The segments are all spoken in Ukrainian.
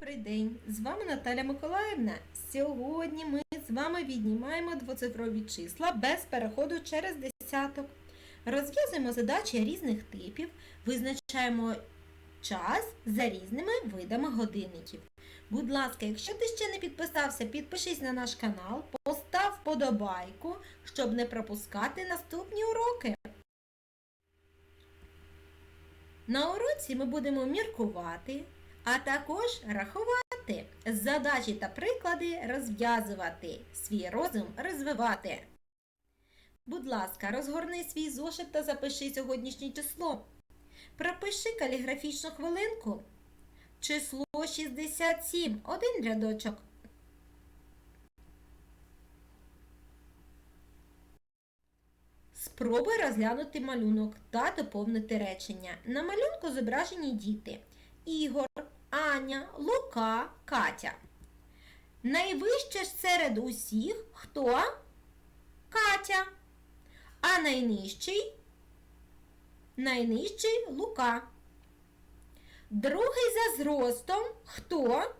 Добрий день! З вами Наталя Миколаївна. Сьогодні ми з вами віднімаємо двоцифрові числа без переходу через десяток. Розв'язуємо задачі різних типів, визначаємо час за різними видами годинників. Будь ласка, якщо ти ще не підписався, підпишись на наш канал, постав вподобайку, щоб не пропускати наступні уроки. На уроці ми будемо міркувати, а також рахувати, задачі та приклади розв'язувати, свій розум розвивати. Будь ласка, розгорни свій зошит та запиши сьогоднішнє число. Пропиши каліграфічну хвилинку. Число 67. Один рядочок. Спробуй розглянути малюнок та доповнити речення. На малюнку зображені діти Ігор, Аня, Лука, Катя. Найвище серед усіх хто? Катя. А найнижчий? Найнижчий Лука. Другий за зростом хто?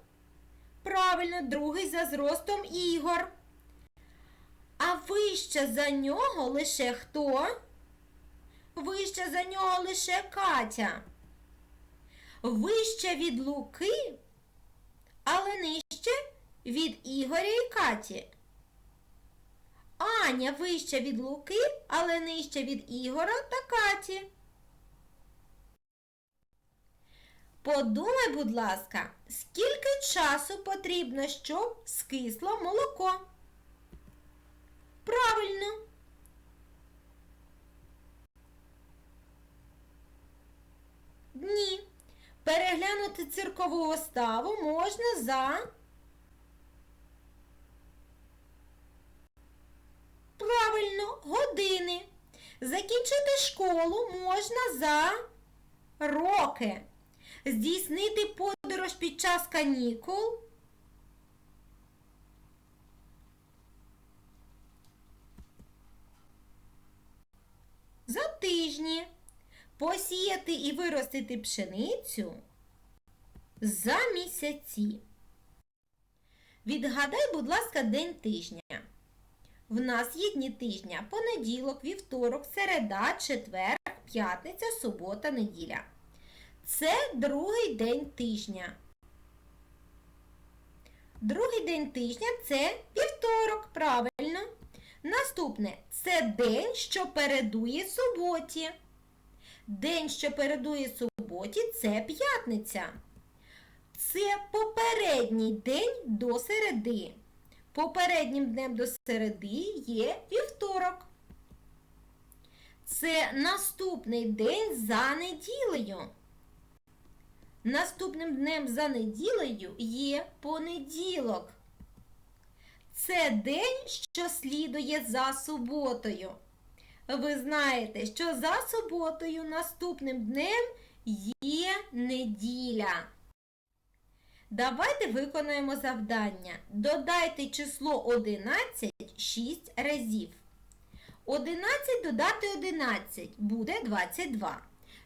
Правильно, другий за зростом Ігор. А вище за нього лише хто? Вище за нього лише Катя. Вище від Луки, але нижче від Ігоря і Каті. Аня вище від Луки, але нижче від Ігора та Каті. Подумай, будь ласка, скільки часу потрібно, щоб скисло молоко? Правильно. Дні. Переглянути циркову виставу можна за. Правильно, години. Закінчити школу можна за роки. Здійснити подорож під час канікул. За тижні. Посіяти і виростити пшеницю за місяці. Відгадай, будь ласка, день тижня. В нас є дні тижня понеділок, вівторок, середа, четвер, п'ятниця, субота, неділя. Це другий день тижня. Другий день тижня це вівторок, правильно. Наступне це день, що передує суботі. День, що передує суботі, це п'ятниця. Це попередній день до середи. Попереднім днем до середи є вівторок. Це наступний день за неділею. Наступним днем за неділею є понеділок. Це день, що слідує за суботою. Ви знаєте, що за суботою наступним днем є неділя. Давайте виконаємо завдання. Додайте число 11 6 разів. 11 додати 11 буде 22.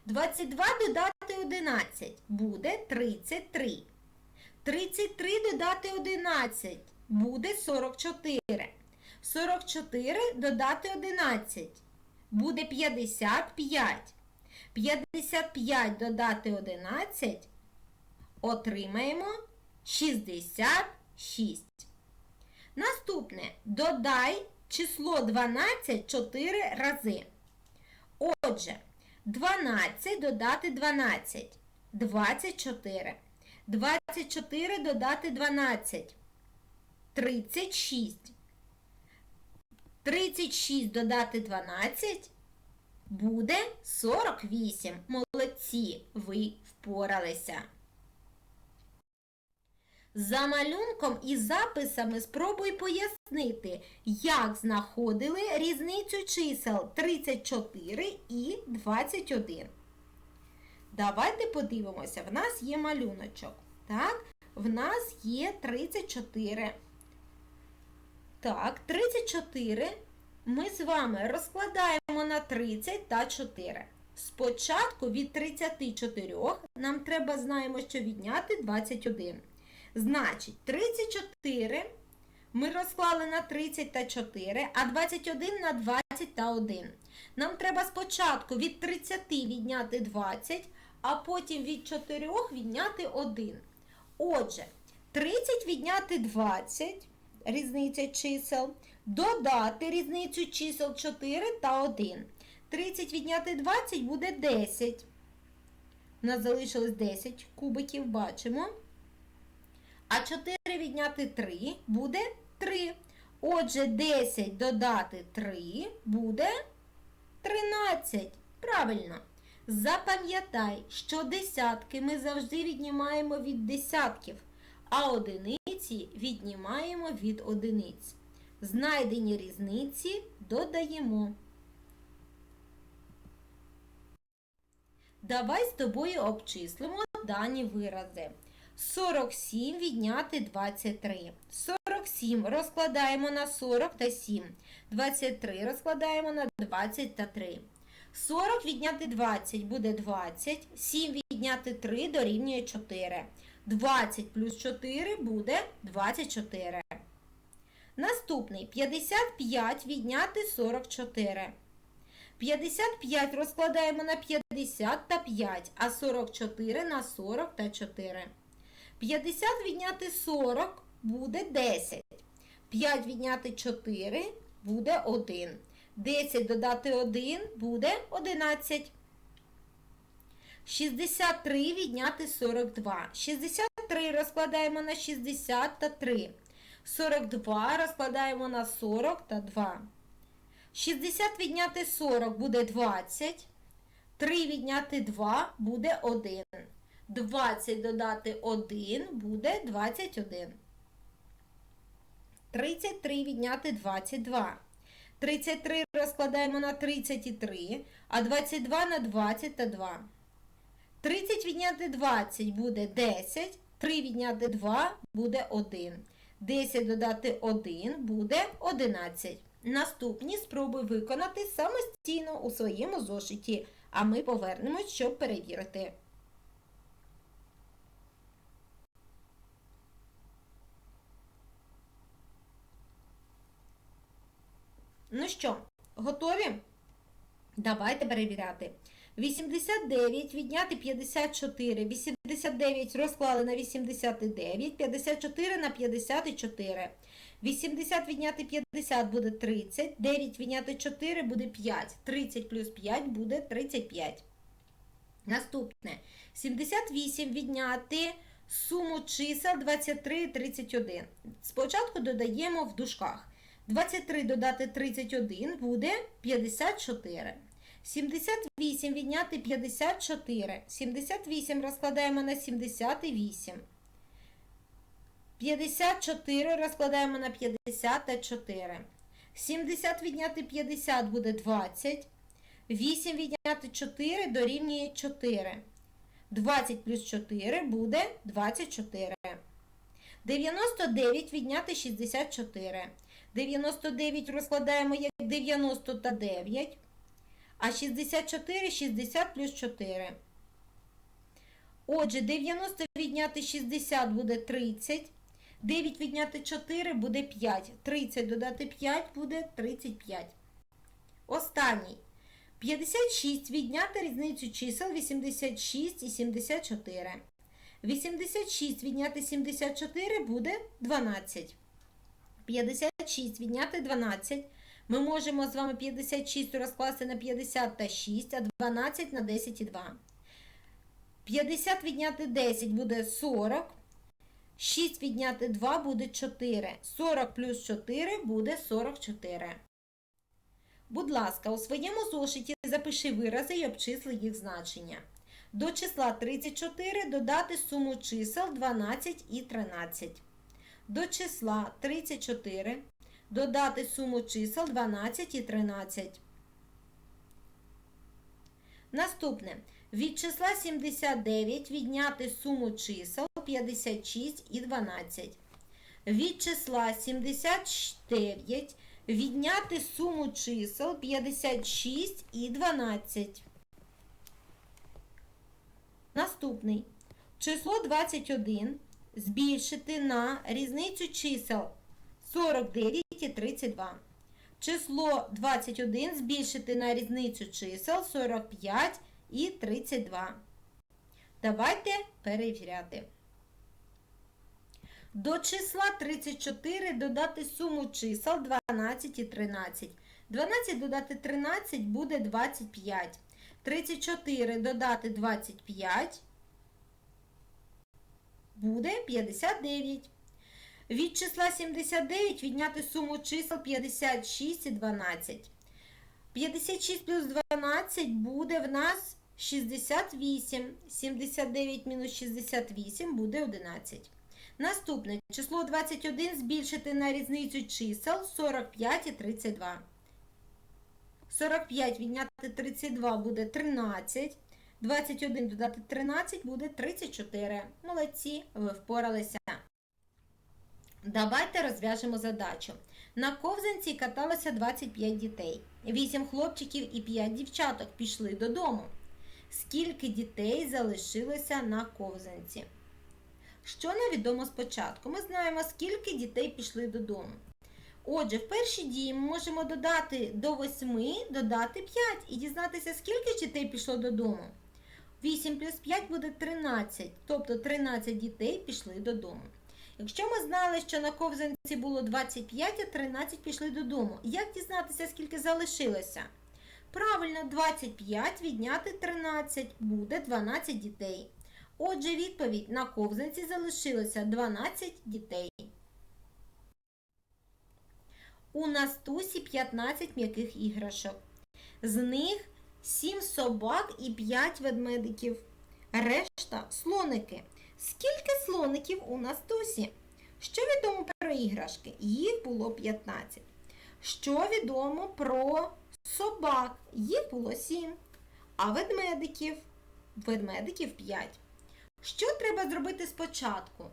22 додати 11 буде 33. 33 додати 11 буде 44. 44 додати 11 буде 55. 55 додати 11 отримаємо 66. Наступне додай число 12 4 рази. Отже, 12 додати 12 24. 24 додати 12 36. 36 додати 12 буде 48. Молодці, ви впоралися. За малюнком і записами спробуй пояснити, як знаходили різницю чисел 34 і 21. Давайте подивимося, в нас є малюночок. Так, в нас є 34. Так, 34 ми з вами розкладаємо на 30 та 4. Спочатку від 34 нам треба знаємо, що відняти 21. Значить, 34 ми розклали на 30 та 4, а 21 на 20 та 1. Нам треба спочатку від 30 відняти 20, а потім від 4 відняти 1. Отже, 30 відняти 20, різниця чисел, додати різницю чисел 4 та 1. 30 відняти 20 буде 10. У нас залишилось 10 кубиків, бачимо. А 4 відняти 3 буде 3. Отже, 10 додати 3 буде 13. Правильно. Запам'ятай, що десятки ми завжди віднімаємо від десятків, а одиниці віднімаємо від одиниць. Знайдені різниці додаємо. Давай з тобою обчислимо дані вирази. 47 відняти 23. 47 розкладаємо на 40 та 7. 23 розкладаємо на 20 та 3. 40 відняти 20 буде 20. 7 відняти 3 дорівнює 4. 20 плюс 4 буде 24. Наступний 55 відняти 44. 55 розкладаємо на 50 та 5, а 44 на 40 та 4. 50 відняти 40 буде 10. 5 відняти 4 буде 1. 10 додати 1 буде 11. 63 відняти 42. 63 розкладаємо на 60 та 3. 42 розкладаємо на 40 та 2. 60 відняти 40 буде 20. 3 відняти 2 буде 1. 20 додати 1 буде 21. 33 відняти 22. 33 розкладаємо на 33, а 22 на 20 та 2. 30 відняти 20 буде 10. 3 відняти 2 буде 1. 10 додати 1 буде 11. Наступні спробуй виконати самостійно у своєму зошиті, а ми повернемось, щоб перевірити. Ну що, готові? Давайте перевіряти. 89 відняти 54. 89 розклали на 89, 54 на 54. 80 відняти 50 буде 30, 9 відняти 4 буде 5. 30 плюс 5 буде 35. Наступне. 78 відняти суму чисел 23 і 31. Спочатку додаємо в дужках. 23 додати 31 буде 54. 78 відняти 54. 78 розкладаємо на 78. 54 розкладаємо на 54. 70 відняти 50 буде 20. 8 відняти 4 дорівнює 4. 20 плюс 4 буде 24. 99 відняти 64. 99 розкладаємо як 90 та 9. А 64 60 плюс 4. Отже, 90 відняти 60 буде 30. 9 відняти 4 буде 5. 30 додати 5 буде 35. Останній. 56 відняти різницю чисел 86 і 74. 86 відняти 74 буде 12. 56 відняти 12. Ми можемо з вами 56 розкласти на 50 та 6, а 12 на 10 і 2. 50 відняти 10 буде 40. 6 відняти 2 буде 4. 40 плюс 4 буде 44. Будь ласка, у своєму зошиті запиши вирази і обчисли їх значення. До числа 34 додати суму чисел 12 і 13. До числа 34 додати суму чисел 12 і 13. Наступне. Від числа 79 відняти суму чисел 56 і 12. Від числа 79 відняти суму чисел 56 і 12. Наступний. Число 21 збільшити на різницю чисел 49 і 32. Число 21 збільшити на різницю чисел 45 і 32. Давайте перевіряти. До числа 34 додати суму чисел 12 і 13. 12 додати 13 буде 25. 34 додати 25 буде 59. Від числа 79 відняти суму чисел 56 і 12. 56 плюс 12 буде в нас 68. 79 мінус 68 буде 11. Наступне число 21 збільшити на різницю чисел 45 і 32. 45 відняти 32 буде 13. 21 додати 13 буде 34. Молодці, ви впоралися. Давайте розв'яжемо задачу. На ковзанці каталося 25 дітей. 8 хлопчиків і 5 дівчаток пішли додому. Скільки дітей залишилося на ковзанці? Що невідомо спочатку? Ми знаємо, скільки дітей пішли додому. Отже, в першій дії ми можемо додати до 8, додати 5 і дізнатися, скільки дітей пішло додому. 8 плюс 5 буде 13, тобто 13 дітей пішли додому. Якщо ми знали, що на ковзанці було 25, а 13 пішли додому, як дізнатися, скільки залишилося? Правильно, 25 відняти 13 буде 12 дітей. Отже, відповідь на ковзанці залишилося 12 дітей. У Настусі 15 м'яких іграшок. З них 7 собак і 5 ведмедиків. Решта слоники. Скільки слоників у Настусі? Що відомо про іграшки? Їх було 15. Що відомо про собак? Їх було 7. А ведмедиків? Ведмедиків 5. Що треба зробити спочатку?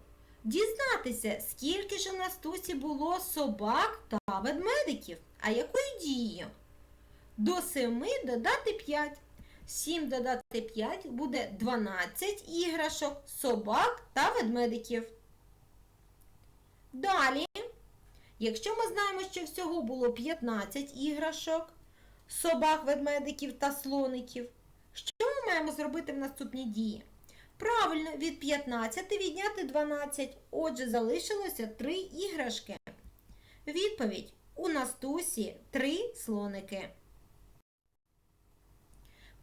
Дізнатися, скільки ж у Настусі було собак та ведмедиків. А якою дією? До 7 додати 5. 7 додати 5 буде 12 іграшок, собак та ведмедиків. Далі, якщо ми знаємо, що всього було 15 іграшок, собак, ведмедиків та слоників, що ми маємо зробити в наступній дії? Правильно, від 15 відняти 12. Отже, залишилося 3 іграшки. Відповідь: у Настусі 3 слоники.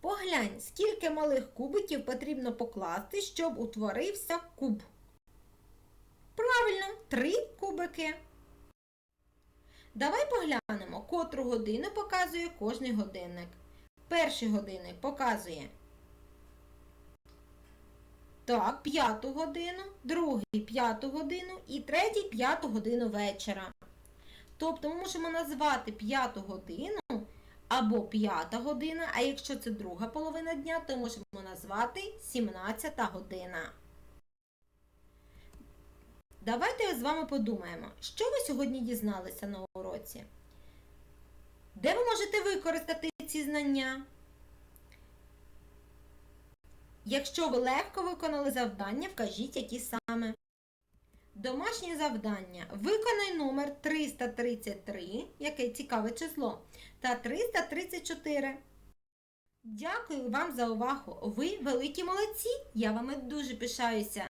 Поглянь, скільки малих кубиків потрібно покласти, щоб утворився куб. Правильно, 3 кубики. Давай поглянемо, котру годину показує кожний годинник. Перший годинник показує так, п'яту годину, другий п'яту годину і третій п'яту годину вечора. Тобто ми можемо назвати п'яту годину або п'ята година, а якщо це друга половина дня, то можемо назвати 17 година. Давайте з вами подумаємо, що ви сьогодні дізналися на уроці? Де ви можете використати ці знання? Якщо ви легко виконали завдання, вкажіть, які саме. Домашнє завдання. Виконай номер 333, яке цікаве число, та 334. Дякую вам за увагу. Ви великі молодці. Я вами дуже пишаюся.